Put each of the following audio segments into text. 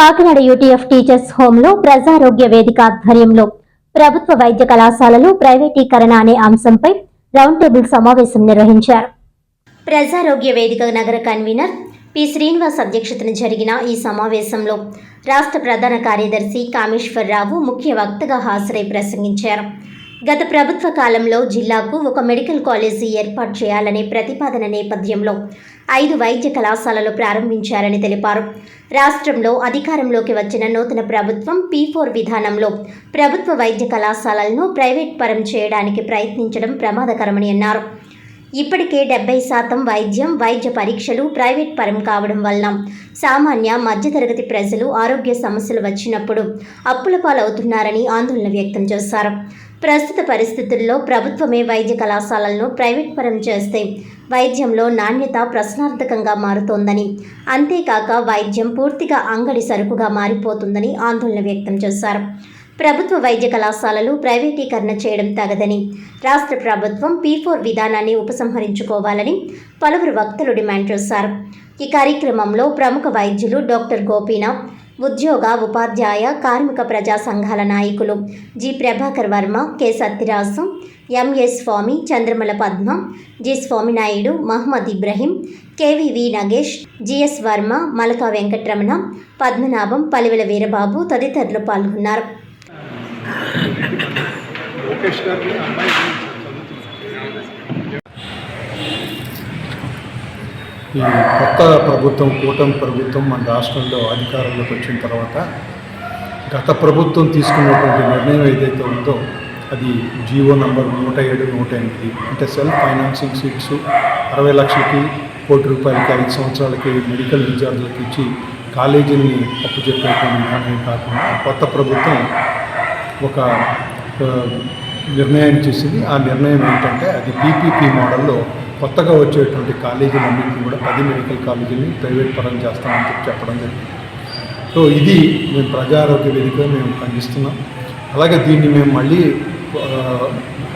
Kakinada UTF teachers హోంలో ప్రజారోగ్య వేదిక ఆధ్వర్యంలో ప్రభుత్వ వైద్య కళాశాలలు ప్రైవేటీకరణ అనే అంశంపై రౌండ్ టేబుల్ సమావేశం నిర్వహించారు. ప్రజారోగ్య వేదిక నగర కన్వీనర్ పి. శ్రీనివాస్ అధ్యక్షతన జరిగిన ఈ సమావేశంలో రాష్ట్ర ప్రధాన కార్యదర్శి కామేశ్వరరావు ముఖ్య వక్తగా హాజరై ప్రసంగించారు. గత ప్రభుత్వ కాలంలో జిల్లాకు ఒక మెడికల్ కాలేజీ ఏర్పాటు చేయాలనే ప్రతిపాదన నేపథ్యంలో ఐదు వైద్య కళాశాలలు ప్రారంభించారని తెలిపారు. రాష్ట్రంలో అధికారంలోకి వచ్చిన నూతన ప్రభుత్వం పీ ఫోర్ విధానంలో ప్రభుత్వ వైద్య కళాశాలలను ప్రైవేట్ పరం చేయడానికి ప్రయత్నించడం ప్రమాదకరమని అన్నారు. ఇప్పటికే డెబ్బై శాతం వైద్యం వైద్య పరీక్షలు ప్రైవేట్ పరం కావడం వలన సామాన్య మధ్యతరగతి ప్రజలు ఆరోగ్య సమస్యలు వచ్చినప్పుడు అప్పుల పాలవుతున్నారని ఆందోళన వ్యక్తం చేశారు. ప్రస్తుత పరిస్థితుల్లో ప్రభుత్వమే వైద్య కళాశాలలను ప్రైవేట్ పరం చేస్తే వైద్యంలో నాణ్యత ప్రశ్నార్థకంగా మారుతోందని. అంతేకాక వైద్యం పూర్తిగా అంగడి సరుకుగా మారిపోతుందని ఆందోళన వ్యక్తం చేశారు. ప్రభుత్వ వైద్య కళాశాలలు ప్రైవేటీకరణ చేయడం తగదని. రాష్ట్ర ప్రభుత్వం పీ ఫోర్ విధానాన్ని ఉపసంహరించుకోవాలని పలువురు వక్తలు డిమాండ్ చేశారు. ఈ కార్యక్రమంలో ప్రముఖ వైద్యులు డాక్టర్ గోపీనాథ్ ఉద్యోగ ఉపాధ్యాయ కార్మిక ప్రజా సంఘాల నాయకులు G. Prabhakar Varma K. Satyaraju MS Swamy Chandramala Padma G. Swaminaidu Mohammed Ibrahim KVV Nagesh GS Varma Malaka Venkataramana Padmanabham Palivela Veerababu తదితరులు పాల్గొన్నారు. ఈ కొత్త ప్రభుత్వం కూటమి ప్రభుత్వం మన రాష్ట్రంలో అధికారంలోకి వచ్చిన తర్వాత గత ప్రభుత్వం తీసుకున్నటువంటి నిర్ణయం ఏదైతే ఉందో అది జీవో నంబర్ నూట ఏడు నూట ఎనిమిది. అంటే సెల్ఫ్ ఫైనాన్సింగ్ సీట్స్ అరవై లక్షలకి కోటి రూపాయలకి ఐదు సంవత్సరాలకి మెడికల్ విద్యార్థులకు ఇచ్చి కాలేజీని అప్పు చెప్పేటువంటి నిర్ణయం కాకుండా కొత్త ప్రభుత్వం ఒక నిర్ణయం చేసింది. ఆ నిర్ణయం ఏంటంటే అది పీపీపీ మోడల్లో కొత్తగా వచ్చేటువంటి కాలేజీలన్నింటినీ కూడా పది మెడికల్ కాలేజీని ప్రైవేట్ పరం చేస్తామని చెప్పి చెప్పడం జరిగింది. సో ఇది మేము ప్రజారోగ్య వేదిక మేము ఖండిస్తున్నాం. అలాగే దీన్ని మేము మళ్ళీ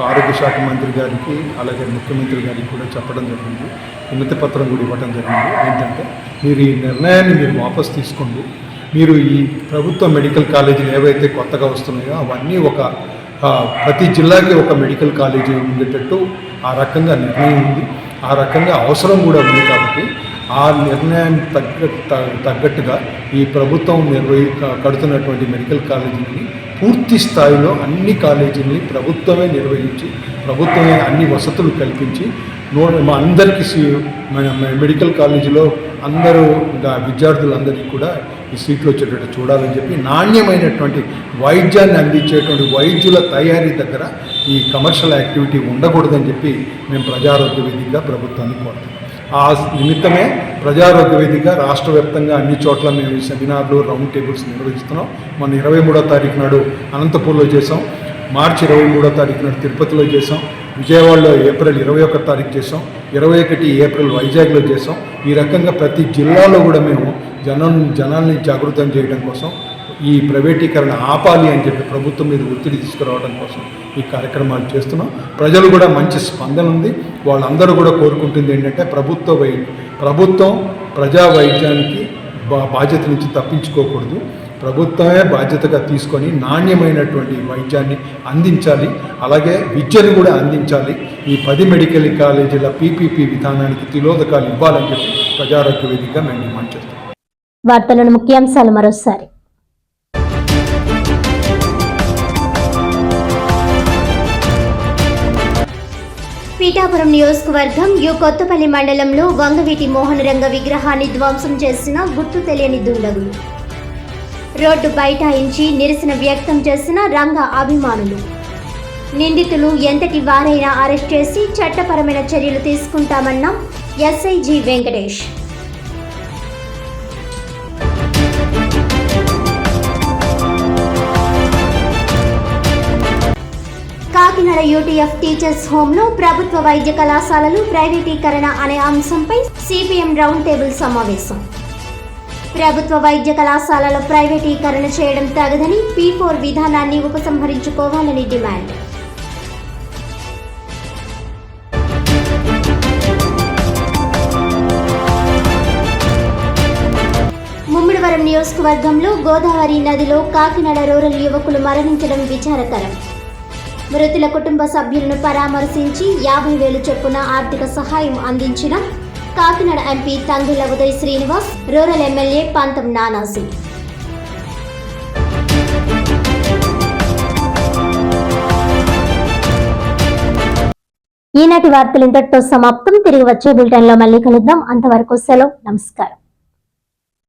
ఆరోగ్య శాఖ మంత్రి గారికి అలాగే ముఖ్యమంత్రి గారికి కూడా చెప్పడం జరిగింది. వినతి పత్రం కూడా ఇవ్వడం జరిగింది. ఏంటంటే మీరు ఈ నిర్ణయాన్ని మీరు వాపస్ తీసుకోండి. మీరు ఈ ప్రభుత్వ మెడికల్ కాలేజీలు ఏవైతే కొత్తగా వస్తున్నాయో అవన్నీ ఒక ప్రతి జిల్లాకి ఒక మెడికల్ కాలేజీ ఉండేటట్టు ఆ రకంగా నిర్ణయం ఉంది. ఆ రకంగా అవసరం కూడా ఉంది కాబట్టి ఆ నిర్ణయానికి తగ్గ తగ్గట్టుగా ఈ ప్రభుత్వం నిర్వహి కడుతున్నటువంటి మెడికల్ కాలేజీని పూర్తి స్థాయిలో అన్ని కాలేజీలని ప్రభుత్వమే నిర్వహించి ప్రభుత్వమే అన్ని వసతులు కల్పించి మా అందరికీ సీ- మన మెడికల్ కాలేజీలో అందరూ విద్యార్థులందరికీ కూడా ఈ సీట్లు వచ్చేటట్టు చూడాలని చెప్పి నాణ్యమైనటువంటి వైద్యాన్ని అందించేటువంటి వైద్యుల తయారీ దగ్గర ఈ కమర్షియల్ యాక్టివిటీ ఉండకూడదని చెప్పి మేము ప్రజారోగ్య వేదికగా ప్రభుత్వాన్ని కోరుతాం ఆ నిమిత్తమే ప్రజారోగ్య వేదిక రాష్ట్ర వ్యాప్తంగా అన్ని చోట్ల మేము ఈ సెమినార్లు రౌండ్ టేబుల్స్ నిర్వహిస్తున్నాం. మొన్న ఇరవై మూడో తారీఖు నాడు అనంతపూర్లో చేసాం మార్చి ఇరవై మూడో తారీఖు తిరుపతిలో చేసాం విజయవాడలో ఏప్రిల్ ఇరవై ఒకటో తారీఖు చేసాం ఇరవై ఒకటి ఏప్రిల్ వైజాగ్లో చేసాం ఈ రకంగా ప్రతి జిల్లాలో కూడా మేము జనం జనాల్ని జాగృతం చేయడం కోసం ఈ ప్రైవేటీకరణ ఆపాలి అని చెప్పి ప్రభుత్వం మీద ఒత్తిడి తీసుకురావడం కోసం ఈ కార్యక్రమాలు చేస్తున్నాం. ప్రజలు కూడా మంచి స్పందన ఉంది. వాళ్ళందరూ కూడా కోరుకుంటుంది ఏంటంటే ప్రభుత్వ వై ప్రభుత్వం ప్రజా వైద్యానికి బా బాధ్యత నుంచి తప్పించుకోకూడదు. ప్రభుత్వమే బాధ్యతగా తీసుకొని నాణ్యమైనటువంటి వైద్యాన్ని అందించాలి అలాగే విద్యను కూడా అందించాలి. ఈ పది మెడికల్ కాలేజీల పీపీపీ విధానానికి తిలోదకాలు ఇవ్వాలని చెప్పి ప్రజారోగ్య వేదికగా మేము డిమాండ్ చేస్తాం. వార్తలను ముఖ్యాంశాలు మరోసారి. పీఠాపురం నియోజకవర్గం యు కొత్తపల్లి మండలంలో వంగవీటి మోహన రంగ విగ్రహాన్ని ధ్వంసం చేసిన గుర్తు తెలియని దుండగులు. రోడ్డు బైఠాయించి నిరసన వ్యక్తం చేసిన రంగ అభిమానులు. నిందితులు ఎంతటి వారైనా అరెస్ట్ చేసి చట్టపరమైన చర్యలు తీసుకుంటామన్న SI G Venkatesh. Kakinada UTF teachers హోంలో ప్రభుత్వ వైద్య కళాశాలలు ప్రైవేటీకరణ అనే అంశంపై సిపిఎం రౌండ్ టేబుల్ సమావేశం. ప్రభుత్వ వైద్య కళాశాలలో ప్రైవేటీకరణ చేయడం తగదని పీ ఫోర్ విధానాన్ని ఉపసంహరించుకోవాలని డిమాండ్. ముమ్మిడివరం నియోజకవర్గంలో గోదావరి నదిలో కాకినాడ రూరల్ యువకులు మరణించడం విచారకరం. మృతుల కుటుంబ సభ్యులను పరామర్శించి యాభై వేలు చొప్పున ఆర్థిక సహాయం అందించిన Kakinada MP Thangula Uday Srinivas rural MLA Pantham Nanaji ఈనాటి వార్తలు ఇంతటితో సమాప్తం. తిరిగి వచ్చే బులెటిన్లో మళ్ళీ కలుద్దాం. అంతవరకు సెలవు. నమస్కారం.